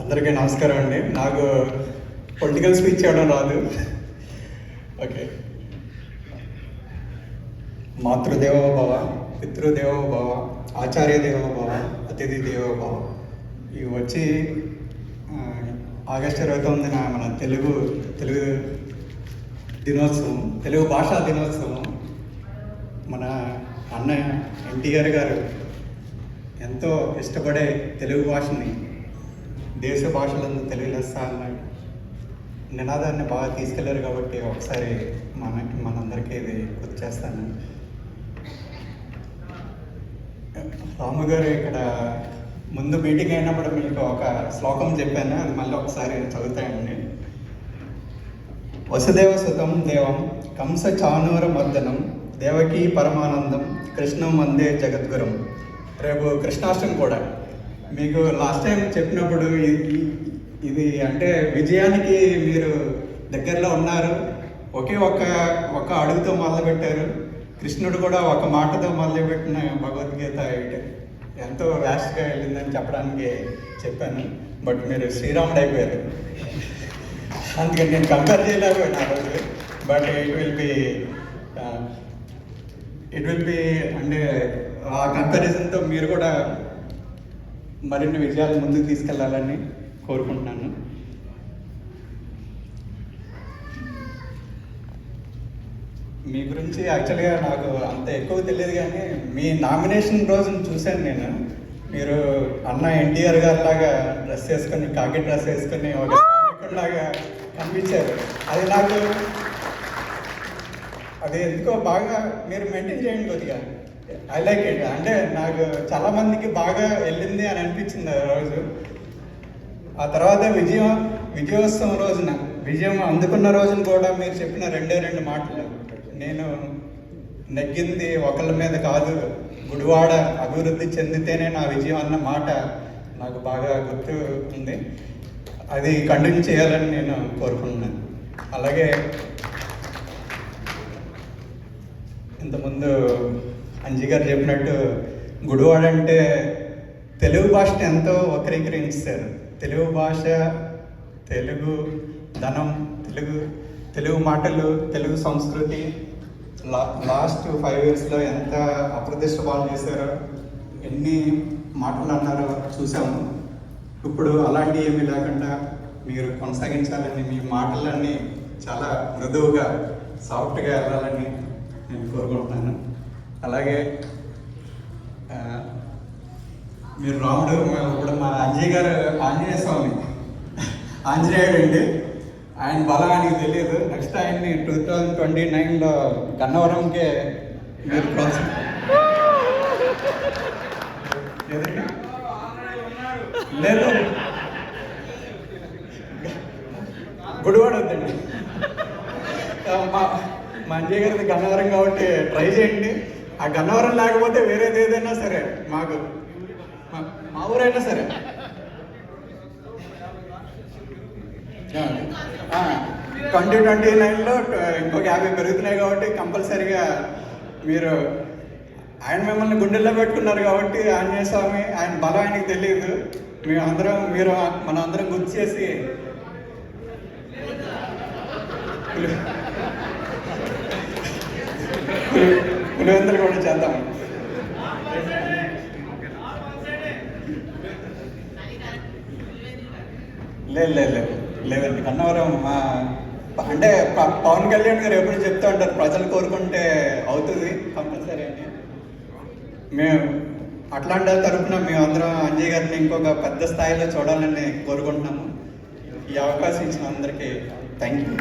అందరికీ నమస్కారం అండి. నాకు పొలిటికల్ స్పీచ్ చేయడం రాదు. ఓకే మాతృదేవో భవ పితృదేవో భవ ఆచార్య దేవో భవ అతిథి దేవో భవ ఇవి వచ్చి ఆగస్టు ఇరవై తొమ్మిదిన మన తెలుగు తెలుగు దినోత్సవం తెలుగు భాషా దినోత్సవం మన అన్నయ్య ఎన్టీఆర్ గారు ఎంతో ఇష్టపడే తెలుగు భాషని దేశ భాషలందు తెలుగు లెస్స అన్న నినాదాన్ని బాగా తీసుకెళ్ళారు కాబట్టి ఒకసారి మనకి మనందరికీ ఇది గుర్తు చేస్తాను రాము గారు ఇక్కడ ముందు మీటింగ్ అయినప్పుడు మీకు ఒక శ్లోకం చెప్పాను అది మళ్ళీ ఒకసారి చదువుతాయండి. వసుదేవ సుతం దేవం కంస చానూర మర్దనం దేవకీ పరమానందం కృష్ణం వందే జగద్గురం రేపు కృష్ణాష్టమి కూడా. మీకు లాస్ట్ టైం చెప్పినప్పుడు ఇది ఇది అంటే విజయానికి మీరు దగ్గరలో ఉన్నారు. ఒకే ఒక్క ఒక్క అడుగుతో మొదలుపెట్టారు. కృష్ణుడు కూడా ఒక మాటతో మొదలుపెట్టిన భగవద్గీత ఎంతో వ్యాస్ట్గా వెళ్ళిందని చెప్పడానికి చెప్పాను. బట్ మీరు శ్రీరాముడు అయిపోయారు. అందుకని నేను కంపేర్ చేయలేకపోయినా రోజు but it will be it will be అంటే ఆ కంపారిజన్తో మీరు కూడా మరిన్ని విజయాలు ముందుకు తీసుకెళ్ళాలని కోరుకుంటున్నాను. మీ గురించి యాక్చువల్గా నాకు అంత ఎక్కువ తెలియదు కానీ మీ నామినేషన్ రోజున చూశాను నేను. మీరు అన్న ఎన్టీఆర్ గారి లాగా డ్రెస్ వేసుకొని కాకి డ్రెస్ వేసుకొని ఒక లాగా కనిపించారు. అది నాకు అది ఎందుకో బాగా మీరు మెయింటైన్ చేయండి కొద్దిగా. ఐ లైక్ ఇట్ అంటే నాకు చాలా మందికి బాగా వెళ్ళింది అని అనిపించింది ఆ రోజు. ఆ తర్వాత విజయం విజయోత్సవం రోజున విజయం అందుకున్న రోజున కూడా మీరు చెప్పిన రెండే రెండు మాటలు. నేను నెగ్గింది ఒకళ్ళ మీద కాదు గుడివాడ అభివృద్ధి చెందితేనే నా విజయం అన్న మాట నాకు బాగా గుర్తు ఉంది. అది కంటిన్యూ చేయాలని నేను కోరుకుంటున్నాను. అలాగే ఇంతకుముందు అంజీ గారు చెప్పినట్టు గుడివాడ అంటే తెలుగు భాషను ఎంతో వక్రీకరించారు. తెలుగు భాష తెలుగు ధనం తెలుగు తెలుగు మాటలు తెలుగు సంస్కృతి లా లాస్ట్ ఫైవ్ ఇయర్స్లో ఎంత అప్రతిష్ట పాలు చేశారో ఎన్ని మాటలు అన్నారో చూసాము ఇప్పుడు అలాంటి ఏమీ లేకుండా మీరు కొనసాగించాలని మీ మాటలన్నీ చాలా మృదువుగా సాఫ్ట్గా వెళ్ళాలని నేను కోరుకుంటున్నాను. అలాగే మీరు రాముడు ఇప్పుడు మా అంజయ్ గారు ఆంజనేయ స్వామి ఆంజనేయుడు అండి ఆయన బలం ఆయనకి తెలియదు. నెక్స్ట్ ఆయన్ని టూ థౌజండ్ ట్వంటీ నైన్లో గన్నవరంకే మీరు లేదు. గుడివాడు వద్దండి. మా మా అంజయ్ గారిది గన్నవరం కాబట్టి ట్రై చేయండి. ఆ గన్నవరం లేకపోతే వేరేది ఏదైనా సరే మాకు మా- ఊరైనా సరే. ట్వంటీ ట్వంటీ నైన్లో ఇంకొక యాభై పెరుగుతున్నాయి కాబట్టి కంపల్సరిగా మీరు ఆయన మిమ్మల్ని గుండెల్లో పెట్టుకున్నారు కాబట్టి ఆంజనేయ స్వామి ఆయన బలం ఆయనకి తెలియదు. మేము అందరం మీరు మనం అందరం గుర్తు చేసి పులివెందులు కూడా చేద్దాం. లేదు లేదు లేదు లేదండి కన్నవరం మా అంటే పవన్ కళ్యాణ్ గారు ఎప్పుడు చెప్తూ ఉంటారు ప్రజలు కోరుకుంటే అవుతుంది కంపల్సరీ అని. మేము అట్లాంటి తరపున మేమందరం అంజయ్ గారిని ఇంకొక పెద్ద స్థాయిలో చూడాలని కోరుకుంటున్నాము. ఈ అవకాశం ఇచ్చిన అందరికీ థ్యాంక్ యూ